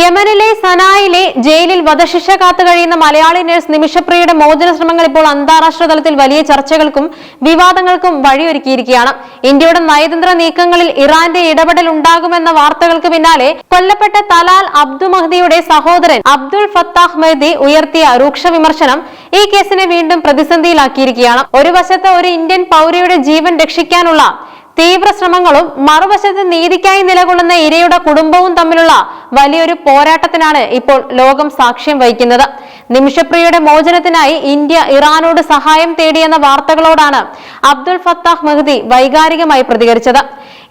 യമനിലെ സനായിലെ ജയിലിൽ വധശിക്ഷ കാത്തു കഴിയുന്ന മലയാളി നഴ്സ് നിമിഷപ്രിയയുടെ മോചന ശ്രമങ്ങൾ ഇപ്പോൾ അന്താരാഷ്ട്ര തലത്തിൽ വലിയ ചർച്ചകൾക്കും വിവാദങ്ങൾക്കും വഴിയൊരുക്കിയിരിക്കുകയാണ്. ഇന്ത്യയുടെ നയതന്ത്ര നീക്കങ്ങളിൽ ഇറാന്റെ ഇടപെടൽ ഉണ്ടാകുമെന്ന വാർത്തകൾക്ക് പിന്നാലെ കൊല്ലപ്പെട്ട തലാൽ അബ്ദു മഹ്ദിയുടെ സഹോദരൻ അബ്ദുൾ ഫത്താഹ് മെഹ്ദി ഉയർത്തിയ രൂക്ഷ വിമർശനം ഈ കേസിനെ വീണ്ടും പ്രതിസന്ധിയിലാക്കിയിരിക്കുകയാണ്. ഒരു വശത്ത് ഒരു ഇന്ത്യൻ പൗരയുടെ ജീവൻ രക്ഷിക്കാനുള്ള തീവ്ര ശ്രമങ്ങളും മറുവശത്ത് നീതിക്കായി നിലകൊള്ളുന്ന ഇരയുടെ കുടുംബവും തമ്മിലുള്ള വലിയൊരു പോരാട്ടത്തിനാണ് ഇപ്പോൾ ലോകം സാക്ഷ്യം വഹിക്കുന്നത്. നിമിഷപ്രിയയുടെ മോചനത്തിനായി ഇന്ത്യ ഇറാനോട് സഹായം തേടിയെന്ന വാർത്തകളോടാണ് അബ്ദുൽ ഫത്താഹ് മെഹ്ദി വൈകാരികമായി പ്രതികരിച്ചത്.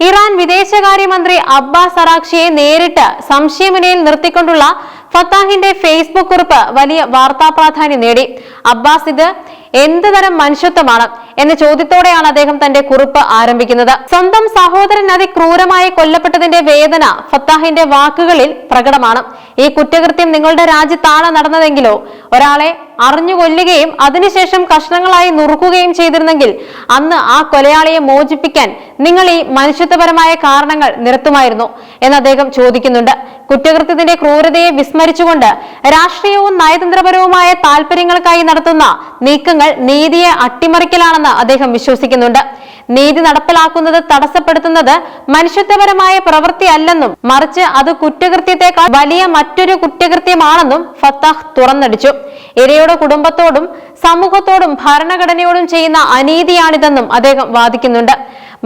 ഇറാൻ വിദേശകാര്യമന്ത്രി അബ്ബാസ് അറാക്ഷിയെ നേരിട്ട് സംശയമുനയിൽ നിർത്തിക്കൊണ്ടുള്ള ഫത്താഹിന്റെ ഫേസ്ബുക്ക് കുറിപ്പ് വലിയ വാർത്താ പ്രാധാന്യം നേടി. അബ്ബാസ് ഇത് എന്ത് തരം മനുഷ്യത്വമാണ് എന്ന ചോദ്യത്തോടെയാണ് അദ്ദേഹം തന്റെ കുറിപ്പ് ആരംഭിക്കുന്നത്. സ്വന്തം സഹോദരൻ അതിക്രൂരമായി കൊല്ലപ്പെട്ടതിന്റെ വേദന ഫത്താഹിന്റെ വാക്കുകളിൽ പ്രകടമാണ്. ഈ കുറ്റകൃത്യം നിങ്ങളുടെ രാജ്യത്താണ് നടന്നതെങ്കിലോ ഒരാളെ അറിഞ്ഞു കൊല്ലുകയും അതിനുശേഷം കഷ്ണങ്ങളായി നുറുക്കുകയും ചെയ്തിരുന്നെങ്കിൽ അന്ന് ആ കൊലയാളിയെ മോചിപ്പിക്കാൻ നിങ്ങൾ ഈ മനുഷ്യത്വപരമായ കാരണങ്ങൾ നിരത്തുമായിരുന്നു എന്ന് അദ്ദേഹം ചോദിക്കുന്നുണ്ട്. കുറ്റകൃത്യത്തിന്റെ ക്രൂരതയെ വിസ്മരിച്ചുകൊണ്ട് രാഷ്ട്രീയവും നയതന്ത്രപരവുമായ താല്പര്യങ്ങൾക്കായി നടത്തുന്ന നീക്കങ്ങൾ നീതിയെ അട്ടിമറിക്കലാണെന്ന് അദ്ദേഹം വിശ്വസിക്കുന്നുണ്ട്. നീതി നടപ്പിലാക്കുന്നത് തടസ്സപ്പെടുത്തുന്നത് മനുഷ്യത്വപരമായ പ്രവൃത്തിയല്ലെന്നും മറിച്ച് അത് കുറ്റകൃത്യത്തെക്കാൾ വലിയ മറ്റൊരു കുറ്റകൃത്യമാണെന്നും ഫത്താഹ് തുറന്നടിച്ചു. ഇരയുടെ കുടുംബത്തോടും സമൂഹത്തോടും ഭരണഘടനയോടും ചെയ്യുന്ന അനീതിയാണിതെന്നും അദ്ദേഹം വാദിക്കുന്നുണ്ട്.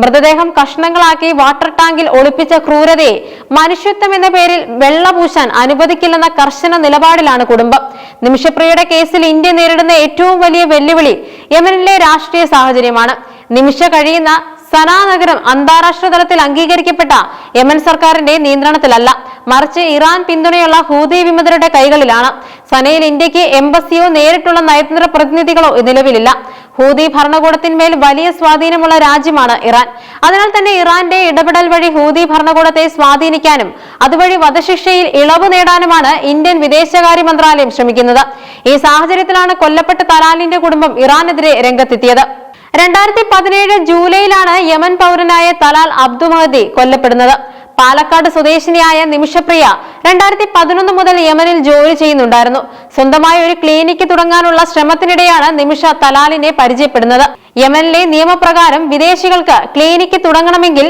മൃതദേഹം കഷ്ണങ്ങളാക്കി വാട്ടർ ടാങ്കിൽ ഒളിപ്പിച്ച ക്രൂരതയെ മനുഷ്യത്വം എന്ന പേരിൽ വെള്ളപൂശാൻ അനുവദിക്കില്ലെന്ന കർശന നിലപാടിലാണ് കുടുംബം. നിമിഷപ്രിയയുടെ കേസിൽ ഇന്ത്യ നേരിടുന്ന ഏറ്റവും വലിയ വെല്ലുവിളി യമനിലെ രാഷ്ട്രീയ സാഹചര്യമാണ്. നിമിഷ കഴിയുന്ന സനാ നഗരം അന്താരാഷ്ട്ര തലത്തിൽ അംഗീകരിക്കപ്പെട്ട യമൻ സർക്കാരിന്റെ നിയന്ത്രണത്തിലല്ല. മറിച്ച് ഇറാൻ പിന്തുണയുള്ള ഹൂതി വിമതരുടെ കൈകളിലാണ്. സനയിൽ ഇന്ത്യയ്ക്ക് എംബസിയോ നേരിട്ടുള്ള നയതന്ത്ര പ്രതിനിധികളോ നിലവിലില്ല. ഹൂതി ഭരണകൂടത്തിന്മേൽ വലിയ സ്വാധീനമുള്ള രാജ്യമാണ് ഇറാൻ. അതിനാൽ തന്നെ ഇറാന്റെ ഇടപെടൽ വഴി ഹൂതി ഭരണകൂടത്തെ സ്വാധീനിക്കാനും അതുവഴി വധശിക്ഷയിൽ ഇളവ് നേടാനുമാണ് ഇന്ത്യൻ വിദേശകാര്യ മന്ത്രാലയം ശ്രമിക്കുന്നത്. ഈ സാഹചര്യത്തിലാണ് കൊല്ലപ്പെട്ട തലാലിന്റെ കുടുംബം ഇറാനെതിരെ രംഗത്തെത്തിയത്. രണ്ടായിരത്തി പതിനേഴ് ജൂലൈയിലാണ് യമൻ പൗരനായ തലാൽ അബ്ദുമഹദി കൊല്ലപ്പെടുന്നത്. പാലക്കാട് സ്വദേശിനിയായ നിമിഷപ്രിയ രണ്ടായിരത്തി പതിനൊന്ന് മുതൽ യമനിൽ ജോലി ചെയ്യുന്നുണ്ടായിരുന്നു. സ്വന്തമായ ഒരു ക്ലിനിക്ക് തുടങ്ങാനുള്ള ശ്രമത്തിനിടെയാണ് നിമിഷ തലാലിനെ പരിചയപ്പെടുന്നത്. യമനിലെ നിയമപ്രകാരം വിദേശികൾക്ക് ക്ലിനിക്ക് തുടങ്ങണമെങ്കിൽ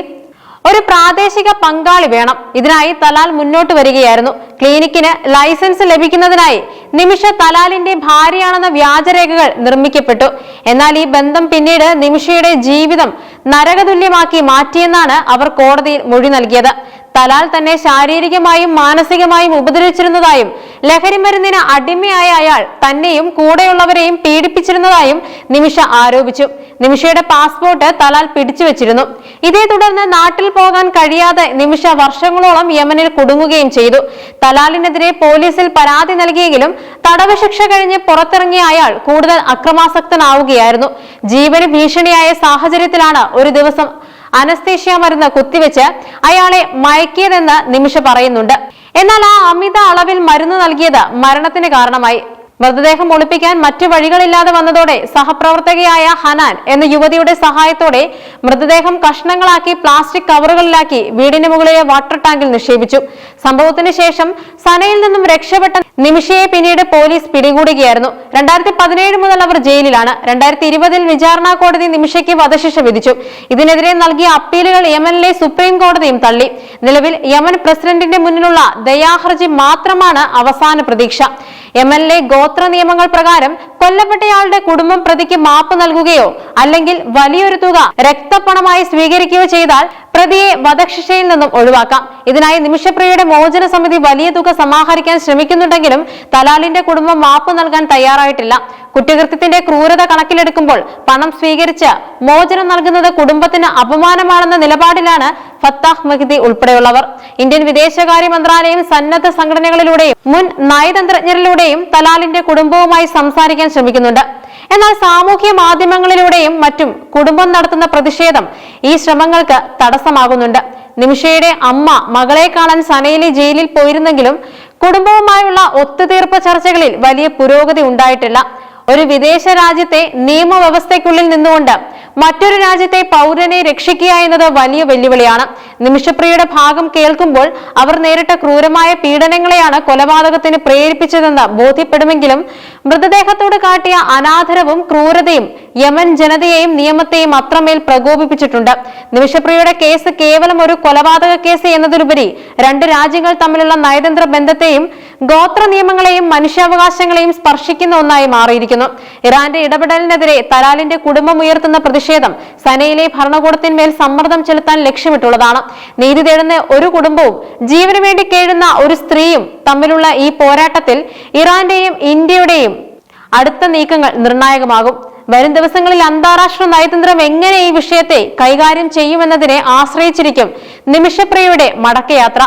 ഒരു പ്രാദേശിക പങ്കാളി വേണം. ഇതിനായി തലാൽ മുന്നോട്ട് വരികയായിരുന്നു. ക്ലിനിക്കിന് ലൈസൻസ് ലഭിക്കുന്നതിനായി നിമിഷ തലാലിന്റെ ഭാര്യയാണെന്ന വ്യാജരേഖകൾ നിർമ്മിക്കപ്പെട്ടു. എന്നാൽ ഈ ബന്ധം പിന്നീട് നിമിഷയുടെ ജീവിതം നരകതുല്യമാക്കി മാറ്റിയെന്നാണ് അവർ കോടതിയിൽ മൊഴി നൽകിയത്. തലാൽ തന്നെ ശാരീരികമായും മാനസികമായും ഉപദ്രവിച്ചിരുന്നതായും ലഹരിമരുന്നിന് അടിമയായ അയാൾ തന്നെയും കൂടെയുള്ളവരെയും പീഡിപ്പിച്ചിരുന്നതായും നിമിഷ ആരോപിച്ചു. നിമിഷയുടെ പാസ്പോർട്ട് തലാൽ പിടിച്ചുവെച്ചിരുന്നു. ഇതേ തുടർന്ന് നാട്ടിൽ പോകാൻ കഴിയാതെ നിമിഷ വർഷങ്ങളോളം യമനിൽ കുടുങ്ങുകയും ചെയ്തു. തലാലിനെതിരെ പോലീസിൽ പരാതി നൽകിയെങ്കിലും തടവ് ശിക്ഷ കഴിഞ്ഞ് പുറത്തിറങ്ങിയ അയാൾ കൂടുതൽ അക്രമാസക്തനാവുകയായിരുന്നു. ജീവന് ഭീഷണിയായ സാഹചര്യത്തിലാണ് ഒരു ദിവസം അനസ്തേഷ്യ മരുന്ന് കുത്തിവെച്ച് അയാളെ മയക്കിയതെന്ന് നിമിഷ പറയുന്നുണ്ട്. എന്നാൽ ആ അമിത അളവിൽ മരുന്ന് നൽകിയത് മരണത്തിന് കാരണമായി. മൃതദേഹം ഒളിപ്പിക്കാൻ മറ്റു വഴികളില്ലാതെ വന്നതോടെ സഹപ്രവർത്തകയായ ഹനാൻ എന്ന യുവതിയുടെ സഹായത്തോടെ മൃതദേഹം കഷ്ണങ്ങളാക്കി പ്ലാസ്റ്റിക് കവറുകളിലാക്കി വീടിന് മുകളിലെ വാട്ടർ ടാങ്കിൽ നിക്ഷേപിച്ചു. സംഭവത്തിന് ശേഷം സനയിൽ നിന്നും രക്ഷപ്പെട്ട നിമിഷയെ പിന്നീട് പോലീസ് പിടികൂടുകയായിരുന്നു. രണ്ടായിരത്തി പതിനേഴ് മുതൽ അവർ ജയിലിലാണ്. രണ്ടായിരത്തി ഇരുപതിൽ വിചാരണ കോടതി നിമിഷയ്ക്ക് വധശിക്ഷ വിധിച്ചു. ഇതിനെതിരെ നൽകിയ അപ്പീലുകൾ യമനിലെ സുപ്രീം കോടതിയും തള്ളി. നിലവിൽ യമൻ പ്രസിഡന്റിന്റെ മുന്നിലുള്ള ദയാഹർജി മാത്രമാണ് അവസാന പ്രതീക്ഷ. യമനിലെ ഗോത്ര നിയമങ്ങൾ പ്രകാരം കൊല്ലപ്പെട്ടയാളുടെ കുടുംബം പ്രതിക്ക് മാപ്പ് നൽകുകയോ അല്ലെങ്കിൽ വലിയൊരു തുക രക്തപ്പണമായി സ്വീകരിക്കുകയോ ചെയ്താൽ പ്രതിയെ വധശിക്ഷയിൽ നിന്നും ഒഴിവാക്കാം. ഇതിനായി നിമിഷപ്രിയയുടെ മോചന സമിതി വലിയ തുക സമാഹരിക്കാൻ ശ്രമിക്കുന്നുണ്ടെങ്കിലും തലാലിന്റെ കുടുംബം മാപ്പ് നൽകാൻ തയ്യാറായിട്ടില്ല. കുറ്റകൃത്യത്തിന്റെ ക്രൂരത കണക്കിലെടുക്കുമ്പോൾ പണം സ്വീകരിച്ച് മോചനം നൽകുന്നത് കുടുംബത്തിന് അപമാനമാണെന്ന നിലപാടിലാണ് ഫത്താഹ് മെഹ്ദി ഉൾപ്പെടെയുള്ളവർ. ഇന്ത്യൻ വിദേശകാര്യ മന്ത്രാലയം സന്നദ്ധ സംഘടനകളിലൂടെയും മുൻ നയതന്ത്രജ്ഞരിലൂടെയും തലാലിന്റെ കുടുംബവുമായി സംസാരിക്കാൻ ശ്രമിക്കുന്നുണ്ട്. എന്നാൽ സാമൂഹ്യ മാധ്യമങ്ങളിലൂടെയും മറ്റും കുടുംബം നടത്തുന്ന പ്രതിഷേധം ഈ ശ്രമങ്ങൾക്ക് തടസ്സമാകുന്നുണ്ട്. നിമിഷയുടെ അമ്മ മകളെ കാണാൻ സനയിലെ ജയിലിൽ പോയിരുന്നെങ്കിലും കുടുംബവുമായുള്ള ഒത്തുതീർപ്പ് ചർച്ചകളിൽ വലിയ പുരോഗതി ഉണ്ടായിട്ടില്ല. ഒരു വിദേശ രാജ്യത്തെ നിയമവ്യവസ്ഥയ്ക്കുള്ളിൽ നിന്നുകൊണ്ട് മറ്റൊരു രാജ്യത്തെ പൗരനെ രക്ഷിക്കുക എന്നത് വലിയ വെല്ലുവിളിയാണ്. നിമിഷപ്രിയയുടെ ഭാഗം കേൾക്കുമ്പോൾ അവർ നേരിട്ട ക്രൂരമായ പീഡനങ്ങളെയാണ് കൊലപാതകത്തിന് പ്രേരിപ്പിച്ചതെന്ന് ബോധ്യപ്പെടുമെങ്കിലും മൃതദേഹത്തോട് കാട്ടിയ അനാദരവും ക്രൂരതയും യമൻ ജനതയെയും നിയമത്തെയും അത്രമേൽ പ്രകോപിപ്പിച്ചിട്ടുണ്ട്. നിമിഷപ്രിയയുടെ കേസ് കേവലം ഒരു കൊലപാതക കേസ് എന്നതിലുപരി രണ്ട് രാജ്യങ്ങൾ തമ്മിലുള്ള നയതന്ത്ര ബന്ധത്തെയും ഗോത്ര നിയമങ്ങളെയും മനുഷ്യാവകാശങ്ങളെയും സ്പർശിക്കുന്ന ഒന്നായി മാറിയിരിക്കുന്നു. ഇറാന്റെ ഇടപെടലിനെതിരെ തലാലിന്റെ കുടുംബം ഉയർത്തുന്ന പ്രതിഷേധം സനയിലെ ഭരണകൂടത്തിന്മേൽ സമ്മർദ്ദം ചെലുത്താൻ ലക്ഷ്യമിട്ടുള്ളതാണ്. നീതി തേടുന്ന ഒരു കുടുംബവും ജീവന് വേണ്ടി കേഴുന്ന ഒരു സ്ത്രീയും തമ്മിലുള്ള ഈ പോരാട്ടത്തിൽ ഇറാന്റെയും ഇന്ത്യയുടെയും അടുത്ത നീക്കങ്ങൾ നിർണായകമാകും. വരും ദിവസങ്ങളിൽ അന്താരാഷ്ട്ര നയതന്ത്രം എങ്ങനെ ഈ വിഷയത്തെ കൈകാര്യം ചെയ്യുമെന്നതിനെ ആശ്രയിച്ചിരിക്കും നിമിഷപ്രിയയുടെ മടക്കയാത്ര.